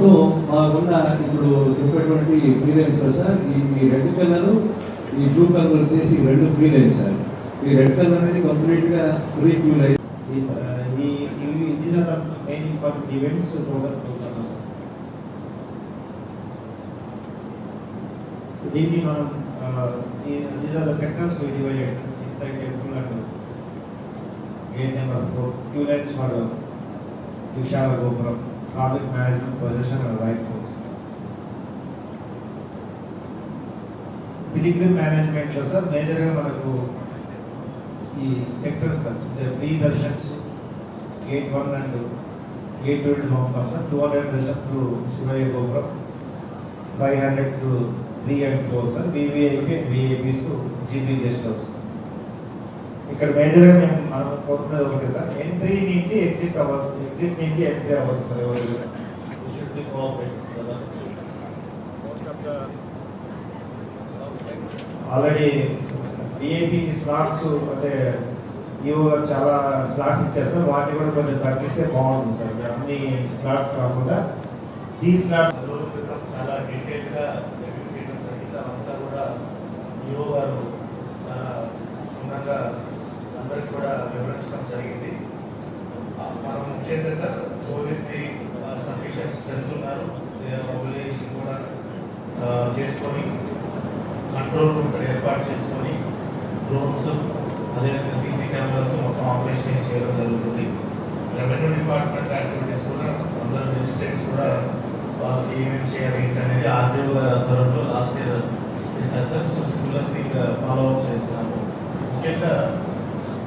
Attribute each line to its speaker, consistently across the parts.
Speaker 1: So మాకున్న ఇప్పుడు చెప్పేటువంటి ఫ్రీ లైన్స్ సార్ ఈ ఈ రెడ్ కలర్ ఈ బ్లూ కలర్ వచ్చేసి రెండు ఫ్రీ లైన్స్ సార్. ఈ రెడ్ కలర్ అనేది కంప్లీట్గా ఫ్రీ క్యూ లైన్
Speaker 2: ఈవెంట్స్ దీన్ని మనం these are the sectors we divided inside చెప్తున్నట్టు. Gate number four queue lines for Vishala Gopuram. Traffic management position right force pilgrim మేనేజ్మెంట్లో sir మేజర్గా మనకు ఈ sectors sir free darshans gate one and gate two పంపుతాం sir two hundred darshan to Shivayya Gopuram five hundred to three and four sir VVIP and VIPs GB guest house ఇక్కడ మేజర్గా మేము మనం కోరుకునేది ఒకటే సార్. ఎంట్రీ నుండి exit అవ్వదు. Exit నుండి entry అవ్వదు సార్ ఎవరు. ఆల్రెడీ విఐపి స్లాట్స్ అంటే ఈవో గారు చాలా స్లాట్స్ ఇచ్చారు సార్. వాటిని కూడా కొంచెం తగ్గిస్తే బాగుంటుంది సార్. అన్ని స్లాట్స్ కాకుండా ఈ స్లాట్
Speaker 3: రోజుల క్రితం చాలా డీటెయిల్గా రివ్యూ చేయడం జరిగింది అదంతా కూడా ఈఓ గారు చాలా క్షుణ్ణంగా అందరికి కూడా వివరించడం జరిగింది. మనం ముఖ్యంగా సార్ పోలీస్ది సఫిషియెంట్ స్ట్రెంత్ ఉన్నారు మొబిలైజేషన్ కూడా చేసుకొని కంట్రోల్ రూమ్ ఇక్కడ ఏర్పాటు చేసుకొని డ్రోన్స్ అదేవిధంగా సీసీ కెమెరాలతో మొత్తం ఆపరేషన్ చేయడం జరుగుతుంది. రెవెన్యూ డిపార్ట్మెంట్ యాక్టివిటీస్ కూడా అందరు మెజిస్ట్రేట్స్ కూడా వాళ్ళకి ఏమేమి చేయాలి ఏంటనేది అనేది ఆర్డీఓ గారి ఆధ్వర్యంలో లాస్ట్ ఇయర్ చేశారు sir. So similar thing uh, follow up చేస్తున్నాము. ముఖ్యంగా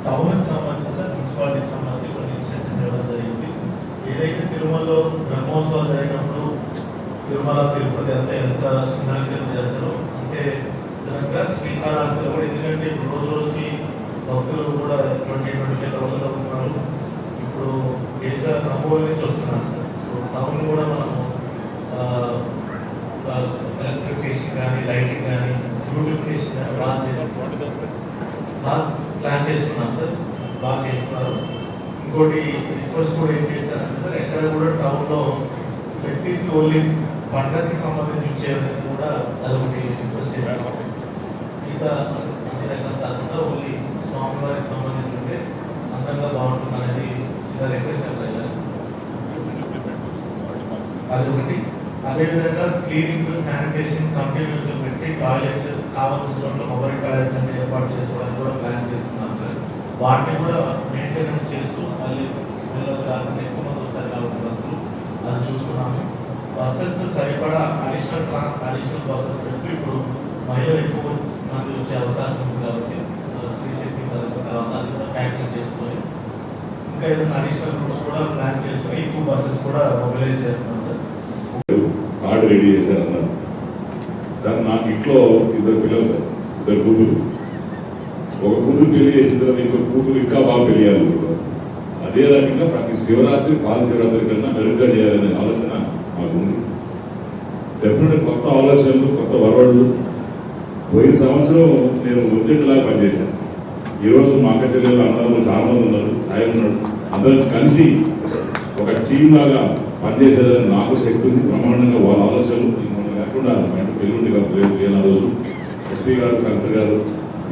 Speaker 3: టౌన్కి సంబంధించి సార్ మున్సిపాలిటీకి సంబంధించి కొన్ని ఇన్స్ట్రక్షన్స్ ఇవ్వడం జరిగింది ఏదైతే తిరుమలలో బ్రహ్మోత్సవాలు జరిగినప్పుడు తిరుమల తిరుపతి అంతా ఎంత సుందరీకరణ చేస్తారో అంటే కనుక శ్రీకాళహస్తిలో కూడా ఎందుకంటే ఇప్పుడు రోజు రోజుకి భక్తులు కూడా ట్వంటీ ట్వంటీ ఫైవ్ థౌసండ్ అవుతున్నారు ఇప్పుడు కేసీఆర్ నమోదు నుంచి వస్తున్నారు సార్. సో టౌన్ కూడా మనము ఎలక్ట్రిఫికేషన్ కానీ లైటింగ్ కానీ బ్యూటిఫికేషన్ కానీ బాగా చేసి బాగా ప్లాన్ చేసుకున్నాం సార్. బాగా చేస్తున్నారు. ఇంకోటి రిక్వెస్ట్ కూడా ఏం చేశారంటే సార్ ఎక్కడ కూడా టౌన్లో ఫ్లెక్సీస్ ఓన్లీ పండగకి సంబంధించి కూడా అదొకటి రిక్వెస్ట్ చేశారు. మిగతా అన్ని రకాలు కాకుండా ఓన్లీ స్వామివారికి సంబంధించి ఉంటే అందంగా బాగుంటుంది అనేది చిన్న రిక్వెస్ట్ అంటారు అదొకటి అదేవిధంగా క్లీనింగ్ శానిటేషన్ కంటిన్యూస్ పెట్టి టాయిలెట్స్ కావాల్సిన చోట్ల మొబైల్ టాయిలెట్స్ అన్ని ఏర్పాటు చేసుకోవడానికి కూడా ప్లాన్ చేసుకున్నాం సార్. వాటిని కూడా మెయింటెనెన్స్ చేస్తూ మళ్ళీ స్మెల్ అది రాకుండా ఎక్కువ మంది వస్తారు కాబట్టి అది చూసుకున్నాము. బస్సెస్ సరిపడా అడిషనల్ ట్రాన్స్ అడిషనల్ బస్సెస్ పెడుతూ ఇప్పుడు మహిళలు ఎక్కువ మంది వచ్చే అవకాశం ఉంది కాబట్టి శ్రీశక్తి పథకం తర్వాత అది కూడా ఫ్యాక్టరీ చేసుకొని ఇంకా ఏదైనా అడిషనల్ రూట్స్ కూడా ప్లాన్ చేసుకొని ఎక్కువ బస్సెస్ కూడా మొబిలైజ్ చేస్తున్నాం సార్.
Speaker 4: కార్డు రెడీ చేశారు అన్నారు సార్ నాకు ఇంట్లో ఇద్దరు పిల్లలు సార్ ఇద్దరు కూతురు ఒక కూతురు పెళ్ళి చేసిన తర్వాత ఇంకో కూతురు ఇంకా బాగా పెళ్ళి చేయాలనుకుంటారు అదే రకంగా ప్రతి శివరాత్రి పాల శివరాత్రి కన్నా మెరుగ్గా చేయాలనే ఆలోచన మాకు ఉంది డెఫినెట్ కొత్త ఆలోచనలు కొత్త వరవళ్ళు. పోయిన సంవత్సరం నేను ఒత్తిడిలాగా పనిచేశాను. ఈరోజు మా అక్క చెల్లెలు అన్నదమ్ములు చాలామంది ఉన్నారు ఆయన ఉన్నాడు అందరం కలిసి ఒక టీం లాగా పనిచేసేదని నాకు శక్తి ఉంది. బ్రహ్మాండంగా వాళ్ళ ఆలోచనలు మనం లేకుండా మా పెళ్ళుండి రేపు లేని ఆ రోజు. ఎస్పీ గారు కలెక్టర్ గారు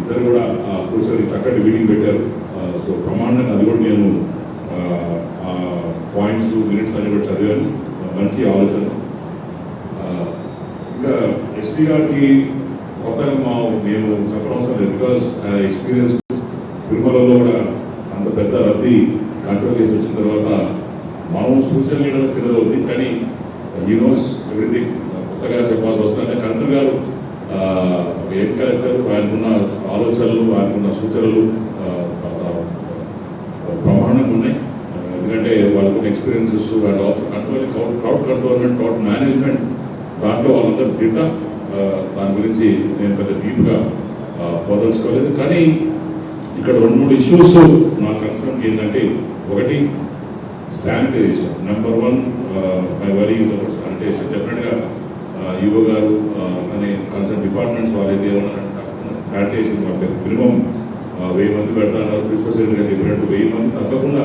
Speaker 4: ఇద్దరు కూడా ఆ కూర్చొని చక్కటి మీటింగ్ పెట్టారు. సో బ్రహ్మాండంగా అది కూడా నేను పాయింట్స్ మినిట్స్ అన్ని కూడా చదివాను. మంచి ఆలోచన. ఇంకా ఎస్పీ గారికి కొత్తగా మా మేము చెప్పనవసరం లేదు. బికాస్ ఎక్స్పీరియన్స్ తిరుమలలో కూడా అంత పెద్ద రద్దీ కంట్రోల్ చేసి వచ్చిన తర్వాత మనం సూచనలు ఇవ్వడం చిన్నది అవుతుంది కానీ ఈ నోస్ ఎవ్రీథింగ్ కొత్తగా చెప్పాల్సి వస్తుంది. అంటే కలెక్టర్ గారు ఏం కలెక్టర్ ఆయనకున్న ఆలోచనలు ఆయనకున్న సూచనలు వాళ్ళకున్న experiences and also control crowd crowd and crowd management దాంట్లో వాళ్ళందరూ దిట్ట. దాని గురించి నేను పెద్ద డీప్గా పోదలుచుకోలేదు కానీ ఇక్కడ రెండు మూడు ఇష్యూస్ నా కన్సర్న్ ఏంటంటే ఒకటి sanitisation number one my worry is about sanitisation డెఫినెట్గా ఈవో గారు కానీ కన్సర్న్ డిపార్ట్మెంట్స్ వాళ్ళు ఏది ఏమన్నారంటే శానిటైజేషన్ మినిమం వెయ్యి మంది పెడతాన్నారు ప్రిన్సిపల్ సెక్రటరీ చెప్పినట్టు వెయ్యి మంది తప్పకుండా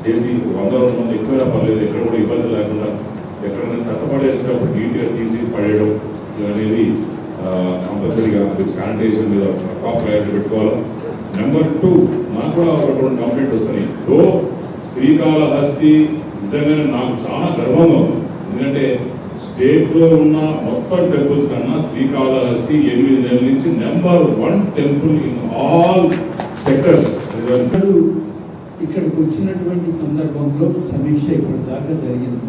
Speaker 4: చేసి వంద రెండు మంది ఎక్కువైనా పర్లేదు ఎక్కడ కూడా ఇబ్బంది లేకుండా ఎక్కడైనా చెత్త పడేసేటప్పుడు నీట్గా తీసి పడేయడం అనేది కంపల్సరీగా అది శానిటైజేషన్ మీద టాప్ ప్రయారిటీ పెట్టుకోవాలి. నెంబర్ టూ నాకు కూడా రెండు కంప్లైంట్ వస్తున్నాయి. దో శ్రీకాళహస్తి నిజంగానే నాకు చాలా గర్వంగా ఉంది. ఎందుకంటే స్టేట్లో ఉన్న మొత్తం టెంపుల్స్ కన్నా శ్రీకాళహస్తి ఎనిమిది నెలల నుంచి number one temple in all sectors.
Speaker 5: ఇక్కడికి వచ్చినటువంటి సందర్భంలో సమీక్ష ఇప్పటిదాకా జరిగింది.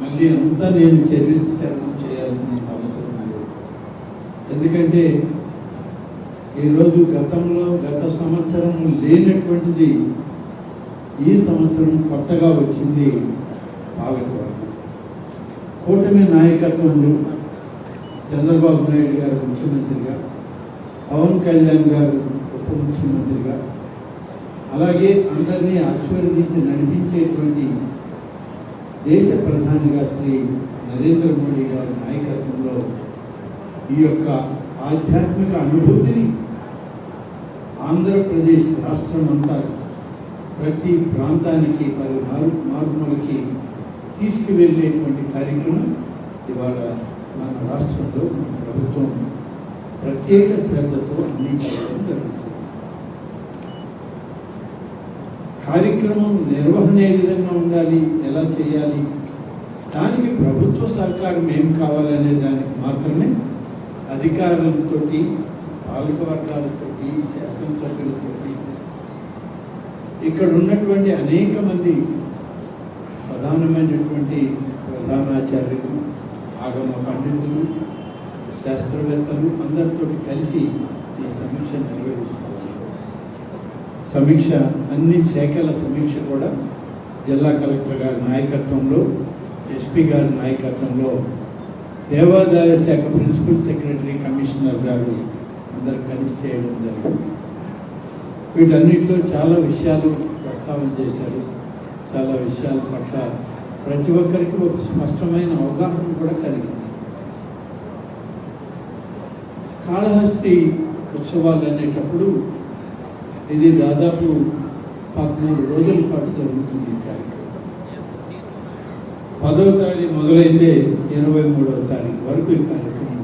Speaker 5: మళ్ళీ అంతా నేను చరిత్ర చర్మం చేయాల్సిన అవసరం లేదు. ఎందుకంటే ఈరోజు గతంలో గత సంవత్సరం లేనటువంటిది ఈ సంవత్సరం కొత్తగా వచ్చింది పాలకవర్గం. కూటమి నాయకత్వంలో చంద్రబాబు నాయుడు గారు ముఖ్యమంత్రిగా పవన్ కళ్యాణ్ గారు ఉప ముఖ్యమంత్రిగా అలాగే అందరినీ ఆశీర్వదించి నడిపించేటువంటి దేశ ప్రధానిగా శ్రీ నరేంద్ర మోడీ గారి నాయకత్వంలో ఈ యొక్క ఆధ్యాత్మిక అనుభూతిని ఆంధ్రప్రదేశ్ రాష్ట్రం అంతా ప్రతి ప్రాంతానికి మరి మారు మారుమూలకి తీసుకువెళ్ళేటువంటి కార్యక్రమం ఇవాళ మన రాష్ట్రంలో మన ప్రభుత్వం ప్రత్యేక శ్రద్ధతో అందించడం జరుగుతుంది. కార్యక్రమం నిర్వహణ ఏ విధంగా ఉండాలి ఎలా చేయాలి? దానికి ప్రభుత్వ సహకారం ఏం కావాలనే దానికి మాత్రమే అధికారులతోటి పాలక వర్గాలతోటి శాసనసభ్యులతోటి ఇక్కడ ఉన్నటువంటి అనేక మంది ప్రధానమైనటువంటి ప్రధానాచార్యులు ఆగమ పండితులు శాస్త్రవేత్తలు అందరితోటి కలిసి ఈ సమీక్ష నిర్వహిస్తున్నారు సమీక్ష అన్ని శాఖల సమీక్ష కూడా జిల్లా కలెక్టర్ గారి నాయకత్వంలో ఎస్పీ గారి నాయకత్వంలో దేవాదాయ శాఖ ప్రిన్సిపల్ సెక్రటరీ కమిషనర్ గారు అందరు కలిసి చేయడం జరిగింది. వీటన్నిటిలో చాలా విషయాలు ప్రస్తావన చేశారు. చాలా విషయాల పట్ల ప్రతి ఒక్కరికి ఒక స్పష్టమైన అవగాహన కూడా కలిగింది. కాళహస్తి ఉత్సవాలు అనేటప్పుడు ఇది దాదాపు పదమూడు రోజుల పాటు జరుగుతుంది ఈ కార్యక్రమం. పదవ తారీఖు మొదలైతే ఇరవై మూడవ తారీఖు వరకు ఈ కార్యక్రమం